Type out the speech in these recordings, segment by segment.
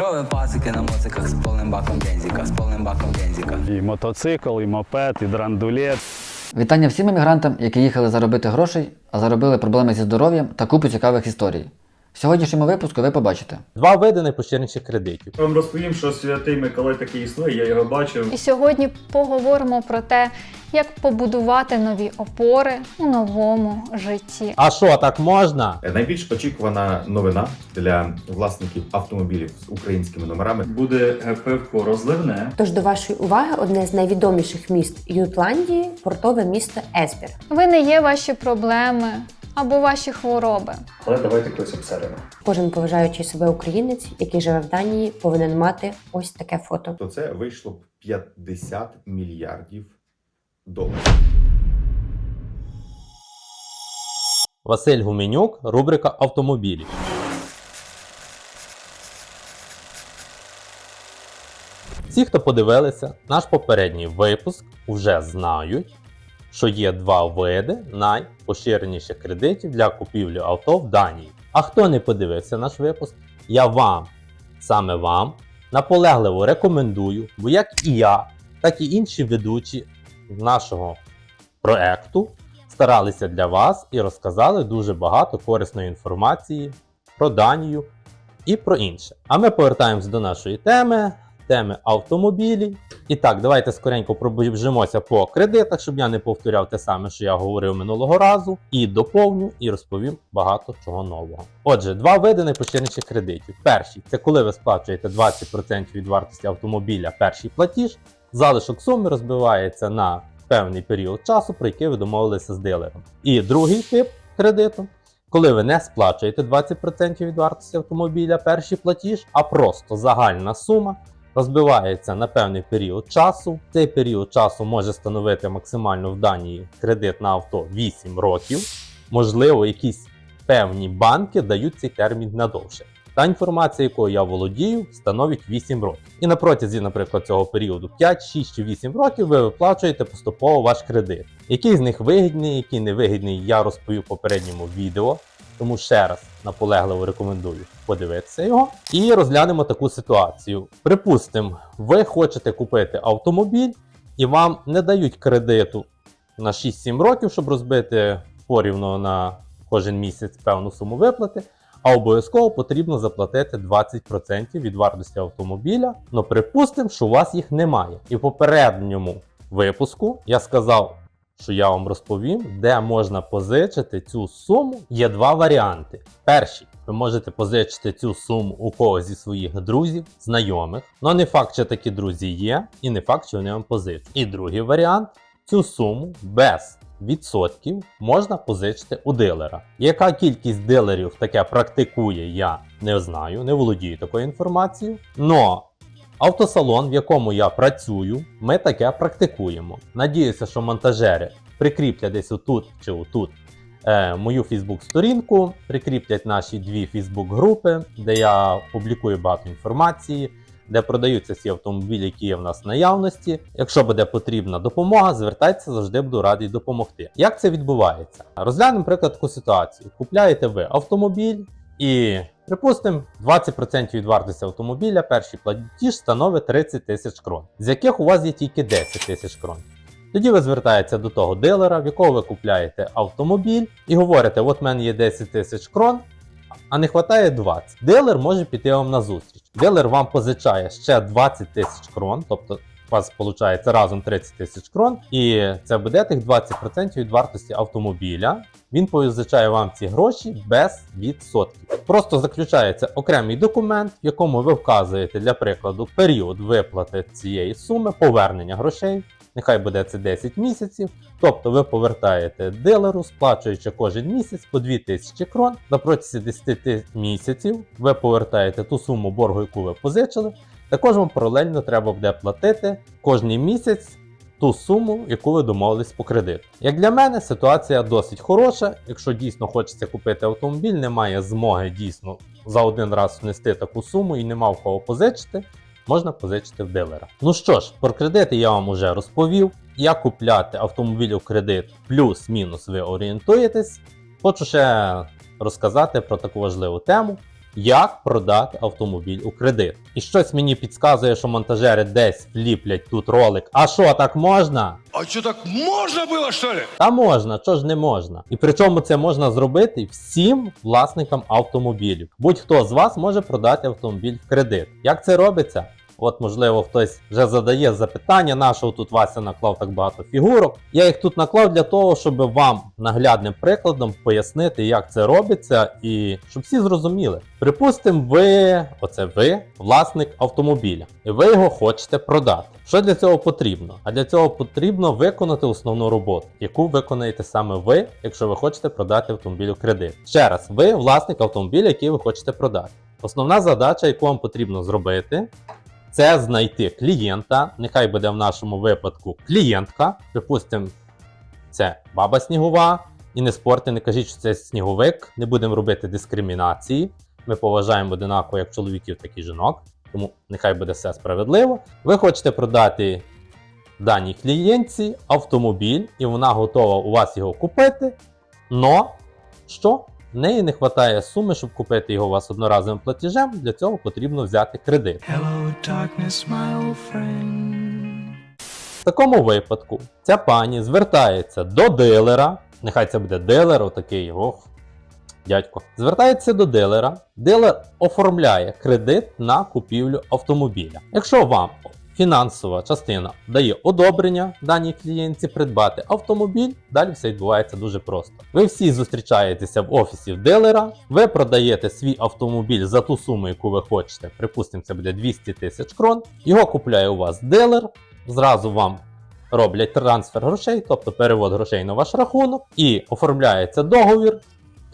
Що ви пасики на моциках з повним баком бензика, з повним баком бензика. І мотоцикл, і мопед, і драндулет. Вітання всім емігрантам, які їхали заробити грошей, а заробили проблеми зі здоров'ям та купу цікавих історій. В сьогоднішньому випуску ви побачите. Два види найпоширених кредитів. Я вам розповім, що святий Миколай такий існує, я його бачив. І сьогодні поговоримо про те, як побудувати нові опори у новому житті. А що, так можна? Найбільш очікувана новина для власників автомобілів з українськими номерами. Буде пивко розливне. Тож до вашої уваги одне з найвідоміших міст Ютландії портове місто Есбір. Ви не є ваші проблеми або ваші хвороби. Але давайте когось обсеремо. Кожен поважаючий себе українець, який живе в Данії, повинен мати ось таке фото. То це вийшло б 50 мільярдів доларів. Василь Гуменюк, рубрика автомобілі. Всі, хто подивилися наш попередній випуск, вже знають, що є два види найпоширеніших кредитів для купівлі авто в Данії. А хто не подивився наш випуск, я вам, саме вам, наполегливо рекомендую, бо як і я, так і інші ведучі нашого проекту старалися для вас і розказали дуже багато корисної інформації про Данію і про інше. А ми повертаємось до нашої теми. Теми автомобілі. І так, давайте скоренько пробіжимося по кредитах, щоб я не повторяв те саме, що я говорив минулого разу, і доповню і розповім багато чого нового. Отже, два види найпоширеніших кредитів. Перший це коли ви сплачуєте 20% від вартості автомобіля перший платіж, залишок суми розбивається на певний період часу, про який ви домовилися з дилером. І другий тип кредиту, коли ви не сплачуєте 20% від вартості автомобіля перший платіж, а просто загальна сума розбивається на певний період часу. Цей період часу може становити максимально в Данії кредит на авто 8 років. Можливо, якісь певні банки дають цей термін надовше. Та інформація, якою я володію, становить 8 років. І на протязі, наприклад, цього періоду 5, 6 чи 8 років ви виплачуєте поступово ваш кредит. Який з них вигідний, який не вигідний, я розповів в попередньому відео. Тому ще раз наполегливо рекомендую подивитися його. І розглянемо таку ситуацію. Припустимо, ви хочете купити автомобіль і вам не дають кредиту на 6-7 років, щоб розбити порівно на кожен місяць певну суму виплати. А обов'язково потрібно заплатити 20% від вартості автомобіля. Ну припустимо, що у вас їх немає. І в попередньому випуску я сказав, що я вам розповім, де можна позичити цю суму. Є два варіанти. Перший. Ви можете позичити цю суму у когось зі своїх друзів, знайомих. Ну не факт, що такі друзі є, і не факт, що вони вам позичать. І другий варіант цю суму без відсотків можна позичити у дилера. Яка кількість дилерів таке практикує, я не знаю, не володію такою інформацією. Но автосалон, в якому я працюю, ми таке практикуємо. Надіюся, що монтажери прикріплять десь отут чи отут е, мою Фейсбук-сторінку, прикріплять наші дві Фейсбук-групи, де я публікую багато інформації, де продаються всі автомобілі, які є в нас в наявності. Якщо буде потрібна допомога, звертайтеся, завжди буду радий допомогти. Як це відбувається? Розглянемо приклад таку ситуацію. Купляєте ви автомобіль і. Припустимо, 20% від вартості автомобіля перший платіж становить 30 тисяч крон, з яких у вас є тільки 10 тисяч крон. Тоді ви звертаєтеся до того дилера, в якого ви купляєте автомобіль, і говорите: от в мене є 10 тисяч крон, а не вистачає 20. Дилер може піти вам на зустріч. Дилер вам позичає ще 20 тисяч крон, тобто у вас виходить разом 30 тисяч крон, і це буде тих 20% від вартості автомобіля. Він позичає вам ці гроші без відсотків. Просто заключається окремий документ, в якому ви вказуєте для прикладу період виплати цієї суми, повернення грошей. Нехай буде це 10 місяців. Тобто ви повертаєте дилеру, сплачуючи кожен місяць по 2000 крон. На протязі 10 місяців ви повертаєте ту суму боргу, яку ви позичили. Також вам паралельно треба буде платити кожен місяць ту суму, яку ви домовились по кредиту. Як для мене, ситуація досить хороша. Якщо дійсно хочеться купити автомобіль, немає змоги дійсно за один раз внести таку суму і нема в кого позичити. Можна позичити в дилера. Ну що ж, про кредити я вам уже розповів. Як купляти автомобіль у кредит плюс-мінус ви орієнтуєтесь. Хочу ще розказати про таку важливу тему. Як продати автомобіль у кредит. І щось мені підказує, що монтажери десь вліплять тут ролик. А що так можна? А що так можна було, що ли? Та можна, чого ж не можна. І причому це можна зробити всім власникам автомобілів. Будь-хто з вас може продати автомобіль в кредит. Як це робиться? От, можливо, хтось вже задає запитання, на що тут Вася наклав так багато фігурок. Я їх тут наклав для того, щоб вам наглядним прикладом пояснити, як це робиться, і щоб всі зрозуміли. Припустимо, ви, оце ви, власник автомобіля, і ви його хочете продати. Що для цього потрібно? А для цього потрібно виконати основну роботу, яку виконаєте саме ви, якщо ви хочете продати автомобіль у кредит. Ще раз, ви власник автомобіля, який ви хочете продати. Основна задача, яку вам потрібно зробити, це знайти клієнта. Нехай буде в нашому випадку клієнтка. Припустимо, це баба снігова. І не спорте, не кажіть, що це сніговик. Не будемо робити дискримінації. Ми поважаємо одинаково як чоловіків, так і жінок. Тому нехай буде все справедливо. Ви хочете продати даній клієнтці автомобіль, і вона готова у вас його купити. Но що? В неї не вистачає суми, щоб купити його у вас одноразовим платежем. Для цього потрібно взяти кредит. Hello, darkness, my old friend. В такому випадку ця пані звертається до дилера. Нехай це буде дилер, отакий ох, дядько. Звертається до дилера. Дилер оформляє кредит на купівлю автомобіля. Якщо вам фінансова частина дає одобрення даній клієнтці придбати автомобіль, далі все відбувається дуже просто. Ви всі зустрічаєтеся в офісі дилера, ви продаєте свій автомобіль за ту суму, яку ви хочете. Припустимо, це буде 200 тисяч крон. Його купляє у вас дилер, зразу вам роблять трансфер грошей, тобто перевод грошей на ваш рахунок, і оформляється договір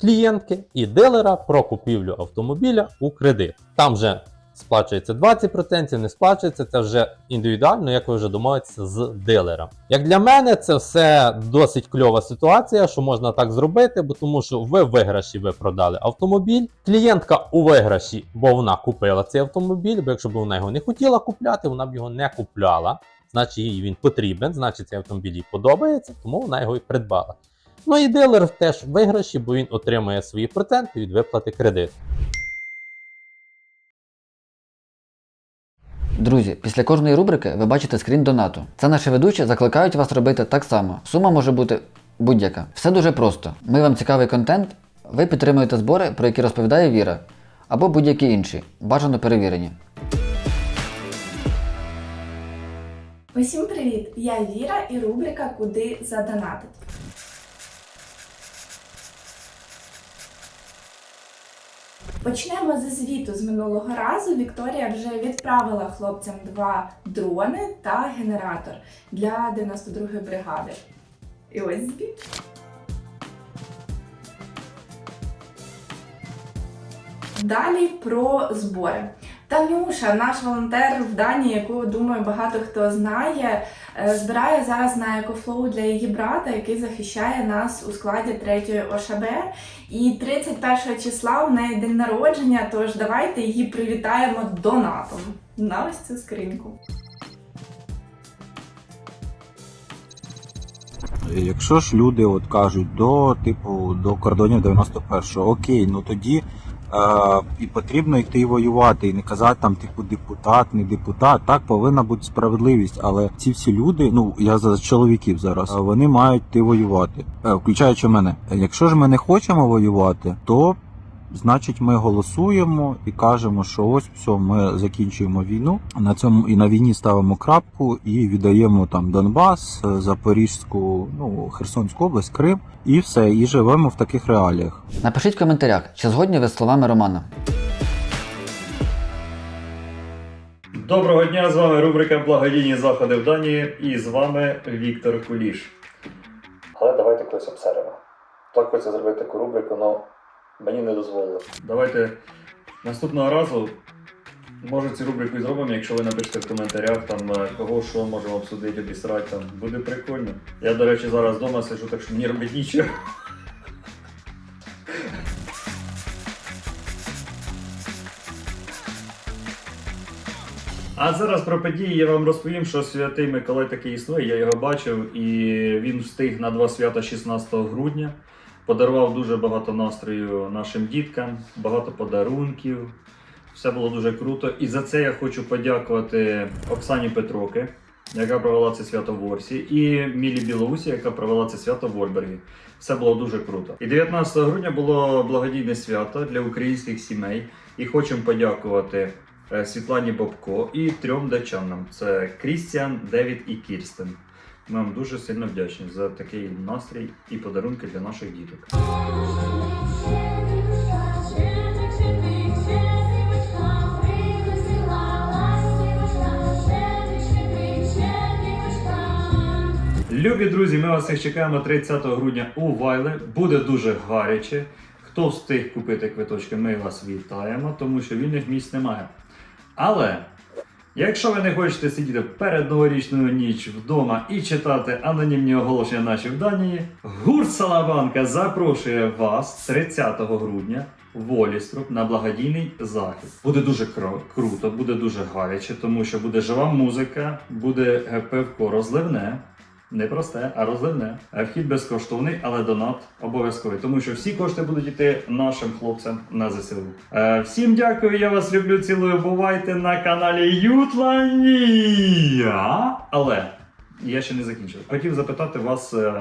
клієнтки і дилера про купівлю автомобіля у кредит. Там вже сплачується 20%, не сплачується, це вже індивідуально, як ви вже домовитеся з дилером. Як для мене, це все досить кльова ситуація, що можна так зробити, бо тому що ви в виграші ви продали автомобіль. Клієнтка у виграші, бо вона купила цей автомобіль, бо якщо б вона його не хотіла купляти, вона б його не купляла. Значить, їй він потрібен, значить цей автомобіль їй подобається, тому вона його і придбала. Ну і дилер теж в виграші, бо він отримує свої проценти від виплати кредиту. Друзі, після кожної рубрики ви бачите скрін донату. Це наші ведучі закликають вас робити так само. Сума може бути будь-яка. Все дуже просто. Ми вам цікавий контент, ви підтримуєте збори, про які розповідає Віра, або будь-які інші, бажано перевірені. Усім привіт! Я Віра і рубрика Куди задонатить. Почнемо зі звіту з минулого разу. Вікторія вже відправила хлопцям два дрони та генератор для 92-ї бригади. І ось звіт. Далі про збори. Танюша, наш волонтер в Данії, яку думаю багато хто знає, е, збирає зараз на екофлоу для її брата, який захищає нас у складі 3 ОШБ. І 31 числа у неї день народження, тож давайте її привітаємо донатом на ось цю скриньку. Якщо ж люди от кажуть до типу до кордонів 91-го, окей, ну тоді і потрібно йти воювати, і не казати там, типу, депутат, не депутат. Так повинна бути справедливість, але ці всі люди, ну я за чоловіків зараз, е, вони мають йти воювати, е, включаючи мене. Якщо ж ми не хочемо воювати, то Значить, ми голосуємо і кажемо, що ось все, ми закінчуємо війну. На цьому і на війні ставимо крапку і віддаємо там Донбас, е, Запорізьку, ну Херсонську область, Крим, і все, і живемо в таких реаліях. Напишіть в коментарях, чи згодні ви з словами Романа. Доброго дня! З вами рубрика Благодійні заходи в Данії і з вами Віктор Куліш. Але давайте когось обсеремо. Так хочеться зробити таку рубрику, але мені не дозволили. Давайте наступного разу. Може цю рубрику зробимо, якщо ви напишете в коментарях там е, кого що можемо обсудити, обісрати там. Буде прикольно. Я, до речі, зараз вдома сижу, так що мені робить нічого. А зараз про події я вам розповім, що святий Миколай такий існує, я його бачив, і він встиг на два свята 16 грудня. Подарував дуже багато настрою нашим діткам, багато подарунків. Все було дуже круто. І за це я хочу подякувати Оксані Петроки, яка провела це свято в Орсі, і Мілі Білоусі, яка провела це свято в Ольбергі. Все було дуже круто. І 19 грудня було благодійне свято для українських сімей. І хочемо подякувати е, Світлані Бобко і трьом дачанам: це Крістіан, Девід і Кірстен. Ми вам дуже сильно вдячні за такий настрій і подарунки для наших діток. Любі друзі, ми вас всіх чекаємо 30 грудня у Вайле. Буде дуже гаряче. Хто встиг купити квиточки, ми вас вітаємо, тому що вільних місць немає. Але якщо ви не хочете сидіти перед новорічною ніч вдома і читати анонімні оголошення наші в Данії, гурт Салабанка запрошує вас 30 грудня в Оліструб на благодійний захід. Буде дуже круто, буде дуже гаряче, тому що буде жива музика, буде пивко розливне. Не просте, а розливне. Е, Вхід безкоштовний, але донат обов'язковий, тому що всі кошти будуть йти нашим хлопцям на ЗСУ. Е, всім дякую, я вас люблю, цілую. Бувайте на каналі Ютланія. Але я ще не закінчив. Хотів запитати вас е,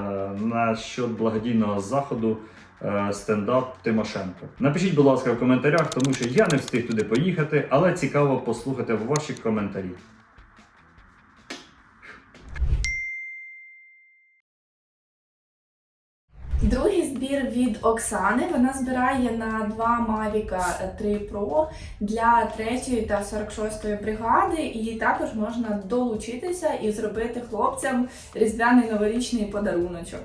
насчет благодійного заходу. Стендап Тимошенко. Напишіть, будь ласка, в коментарях, тому що я не встиг туди поїхати, але цікаво послухати ваші коментарі. Збір від Оксани. Вона збирає на два Mavic 3 Pro для 3 та 46 бригади, і також можна долучитися і зробити хлопцям різдвяний новорічний подаруночок.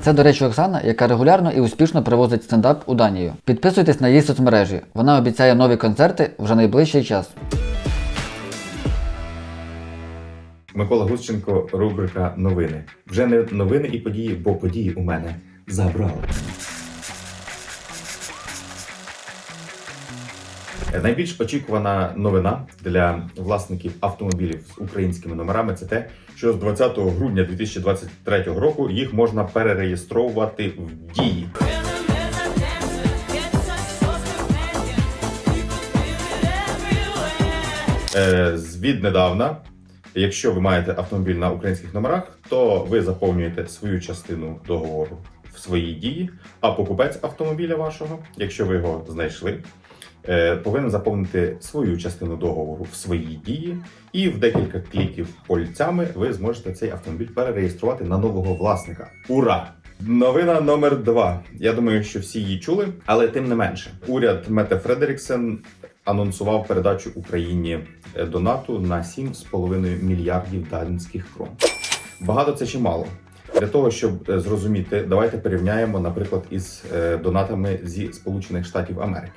Це, до речі, Оксана, яка регулярно і успішно привозить стендап у Данію. Підписуйтесь на її соцмережі. Вона обіцяє нові концерти вже найближчий час. Микола Гущенко, рубрика Новини. Вже не новини і події, бо події у мене забрали. Найбільш очікувана новина для власників автомобілів з українськими номерами це те, що з 20 грудня 2023 року їх можна перереєстровувати в дії. Е, з віднедавна, якщо ви маєте автомобіль на українських номерах, то ви заповнюєте свою частину договору в своїй дії, а покупець автомобіля вашого, якщо ви його знайшли, е, повинен заповнити свою частину договору в своїй дії, і в декілька кліків пальцями ви зможете цей автомобіль перереєструвати на нового власника. Ура! Новина номер два. Я думаю, що всі її чули, але тим не менше, уряд Мете Фредеріксен анонсував передачу Україні е, донату на 7,5 мільярдів данських крон. Багато це чи мало? Для того щоб е, зрозуміти, давайте порівняємо, наприклад, із е, донатами зі Сполучених Штатів Америки.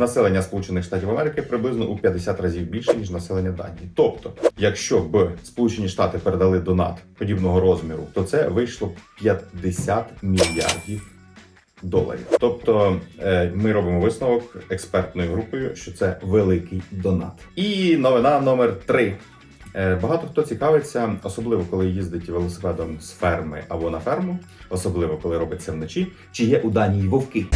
Населення Сполучених Штатів Америки приблизно у 50 разів більше ніж населення Данії. Тобто, якщо б Сполучені Штати передали донат подібного розміру, то це вийшло б 50 мільярдів доларів. Тобто е, ми робимо висновок експертною групою, що це великий донат. І новина номер три. Е, Багато хто цікавиться, особливо коли їздить велосипедом з ферми або на ферму, особливо коли робить це вночі, чи є у Данії вовки.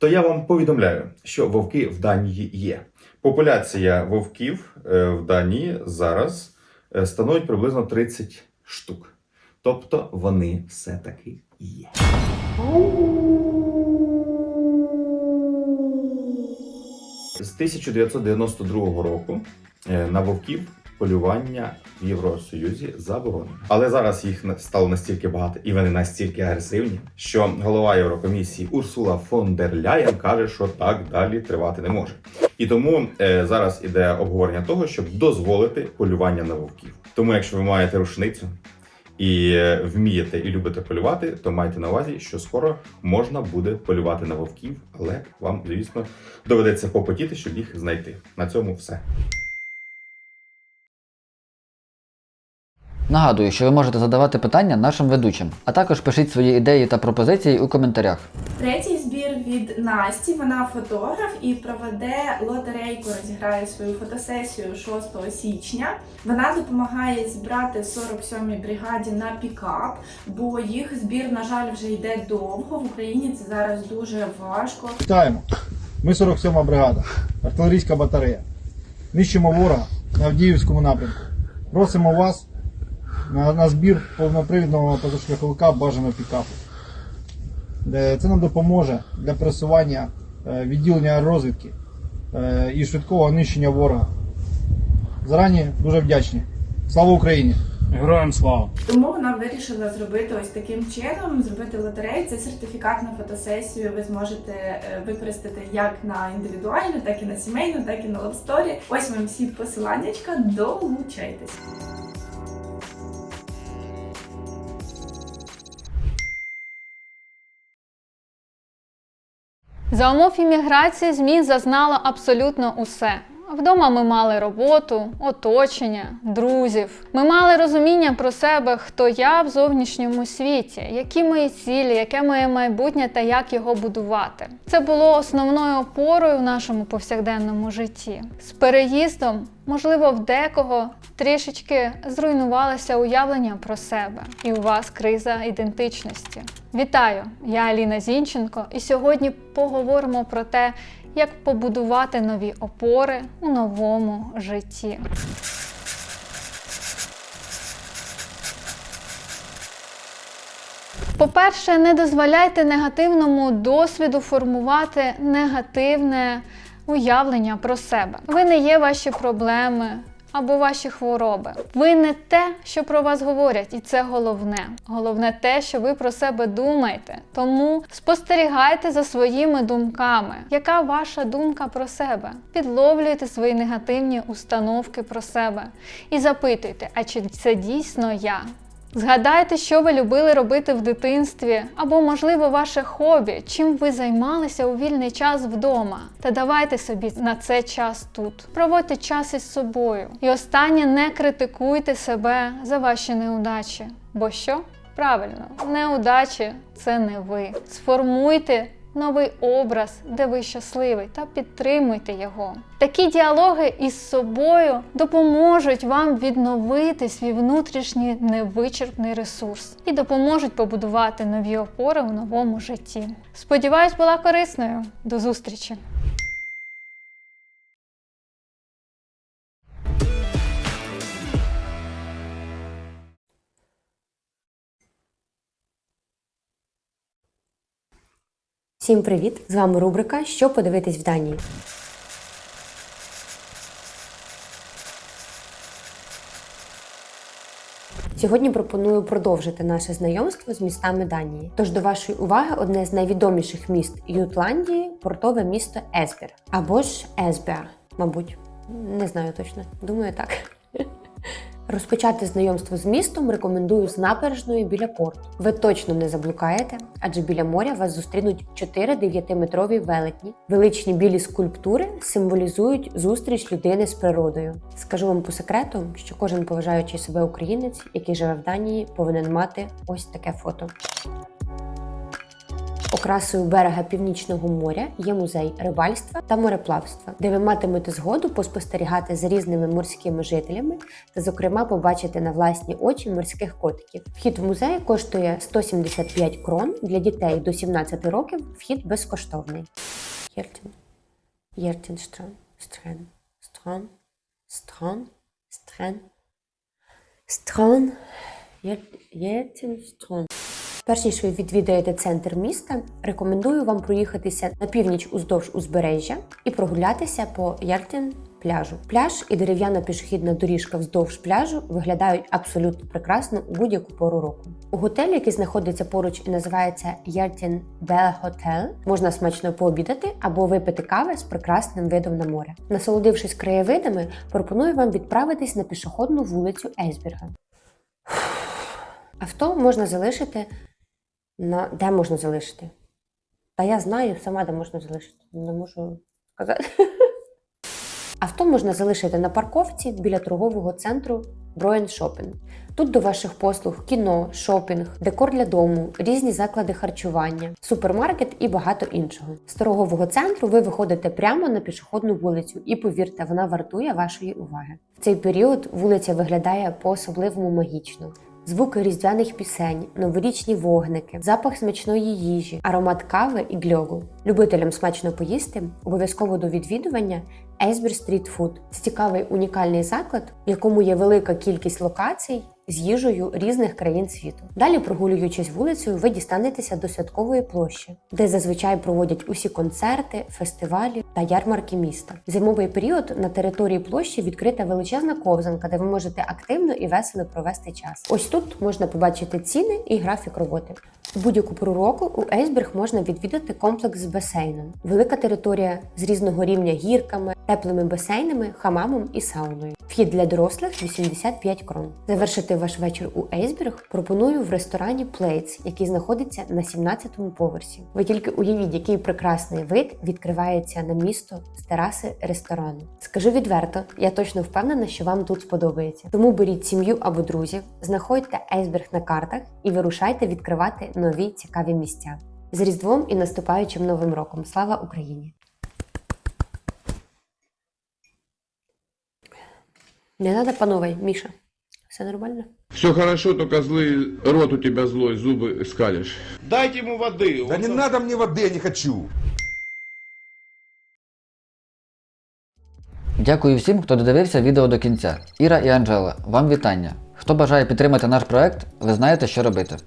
То я вам повідомляю, що вовки в Данії є. Популяція вовків е, в Данії зараз е, становить приблизно 30 штук. Тобто вони все-таки є. З 1992 року е, на вовків полювання в Євросоюзі заборонено. Але зараз їх стало настільки багато і вони настільки агресивні, що голова Єврокомісії Урсула фон дер Ляєн каже, що так далі тривати не може. І тому е, зараз іде обговорення того, щоб дозволити полювання на вовків. Тому, якщо ви маєте рушницю і е, вмієте і любите полювати, то майте на увазі, що скоро можна буде полювати на вовків, але вам, звісно, доведеться попотіти, щоб їх знайти. На цьому все. Нагадую, що ви можете задавати питання нашим ведучим, а також пишіть свої ідеї та пропозиції у коментарях. Третій від Насті. Вона фотограф і проведе лотерейку, розіграє свою фотосесію 6 січня. Вона допомагає зібрати 47-й бригаді на пікап, бо їх збір, на жаль, вже йде довго. В Україні це зараз дуже важко. Вітаємо! Ми 47-ма бригада, артилерійська батарея. Нищимо ворога на Авдіївському напрямку. Просимо вас на, на збір повнопривідного позашляховика бажаного пікапу. Де Це нам допоможе для пересування е, відділення розвідки е, і швидкого нищення ворога. Зарані дуже вдячні. Слава Україні! Героям слава! Тому вона вирішила зробити ось таким чином, зробити лотерею. Це сертифікат на фотосесію. Ви зможете е, використати як на індивідуальну, так і на сімейну, так і на лавсторі. Ось вам всі посиланнячка. Долучайтесь. За умов імміграції ЗМІ зазнало абсолютно усе. Вдома ми мали роботу, оточення, друзів. Ми мали розуміння про себе, хто я в зовнішньому світі, які мої цілі, яке моє майбутнє та як його будувати. Це було основною опорою в нашому повсякденному житті. З переїздом, можливо, в декого трішечки зруйнувалося уявлення про себе, і у вас криза ідентичності. Вітаю! Я Аліна Зінченко, і сьогодні поговоримо про те, як побудувати нові опори у новому житті. По-перше, не дозволяйте негативному досвіду формувати негативне уявлення про себе. Ви не є ваші проблеми або ваші хвороби. Ви не те, що про вас говорять, і це головне. Головне те, що ви про себе думаєте. Тому спостерігайте за своїми думками. Яка ваша думка про себе? Підловлюйте свої негативні установки про себе і запитуйте, а чи це дійсно я? Згадайте, що ви любили робити в дитинстві, або, можливо, ваше хобі, чим ви займалися у вільний час вдома. Та давайте собі на це час тут. Проводьте час із собою. І останнє не критикуйте себе за ваші неудачі. Бо що? Правильно, неудачі це не ви. Сформуйте новий образ, де ви щасливий, та підтримуйте його. Такі діалоги із собою допоможуть вам відновити свій внутрішній невичерпний ресурс і допоможуть побудувати нові опори у новому житті. Сподіваюсь, була корисною. До зустрічі! Всім привіт! З вами рубрика Що подивитись в Данії. Сьогодні пропоную продовжити наше знайомство з містами Данії. Тож до вашої уваги одне з найвідоміших міст Ютландії портове місто Есбір. Або ж Есбер, мабуть. Не знаю точно. Думаю, так. Розпочати знайомство з містом рекомендую з набережної біля порту. Ви точно не заблукаєте, адже біля моря вас зустрінуть 4 9-метрові велетні. Величні білі скульптури символізують зустріч людини з природою. Скажу вам по секрету, що кожен поважаючий себе українець, який живе в Данії, повинен мати ось таке фото. Окрасою берега Північного моря є музей рибальства та мореплавства, де ви матимете згоду поспостерігати за різними морськими жителями та, зокрема, побачити на власні очі морських котиків. Вхід в музей коштує 175 крон для дітей до 17 років. Вхід безкоштовний. Єртін. Єртінштран. Стрен. Стран. Стран. Стрен. Стран. Єртінштран. Перш ніж ви відвідаєте центр міста, рекомендую вам проїхатися на північ уздовж узбережжя і прогулятися по Яртін пляжу. Пляж і дерев'яна пішохідна доріжка вздовж пляжу виглядають абсолютно прекрасно у будь-яку пору року. У готелі, який знаходиться поруч і називається Яртін Bell Hotel, можна смачно пообідати або випити кави з прекрасним видом на море. Насолодившись краєвидами, пропоную вам відправитись на пішохідну вулицю Ейсберга. Авто можна залишити на де можна залишити? Та я знаю сама, де можна залишити. Не можу сказати. Авто можна залишити на парковці біля торгового центру Броєн Шопінг. Тут до ваших послуг кіно, шопінг, декор для дому, різні заклади харчування, супермаркет і багато іншого. З торгового центру ви виходите прямо на пішохідну вулицю, і повірте, вона вартує вашої уваги. В цей період вулиця виглядає по-особливому магічно. Звуки різдвяних пісень, новорічні вогники, запах смачної їжі, аромат кави і гльогу. Любителям смачно поїсти обов'язково до відвідування Ейсбір Street Food. Це цікавий унікальний заклад, в якому є велика кількість локацій з їжею різних країн світу. Далі, прогулюючись вулицею, ви дістанетеся до святкової площі, де зазвичай проводять усі концерти, фестивалі та ярмарки міста. В зимовий період на території площі відкрита величезна ковзанка, де ви можете активно і весело провести час. Ось тут можна побачити ціни і графік роботи. Будь-яку пору року у Ейсберг можна відвідати комплекс з басейном. Велика територія з різного рівня гірками, теплими басейнами, хамамом і сауною. Вхід для дорослих 85 крон. Завершити ваш вечір у Ейсберг пропоную в ресторані Plates, який знаходиться на 17-му поверсі. Ви тільки уявіть, який прекрасний вид відкривається на місто з тераси ресторану. Скажу відверто, я точно впевнена, що вам тут сподобається. Тому беріть сім'ю або друзів, знаходьте Ейсберг на картах і вирушайте відкривати нові цікаві місця. З Різдвом і наступаючим Новим роком. Слава Україні! Не надо, панове, Міша. Все нормально? Все хорошо, только злый рот у тебя злой, зубы скалишь. Дайте ему воды. Да не надо мне воды, я не хочу. Дякую всім, хто додивився відео до кінця. Іра і Анжела, вам вітання. Хто бажає підтримати наш проект, ви знаєте, що робити.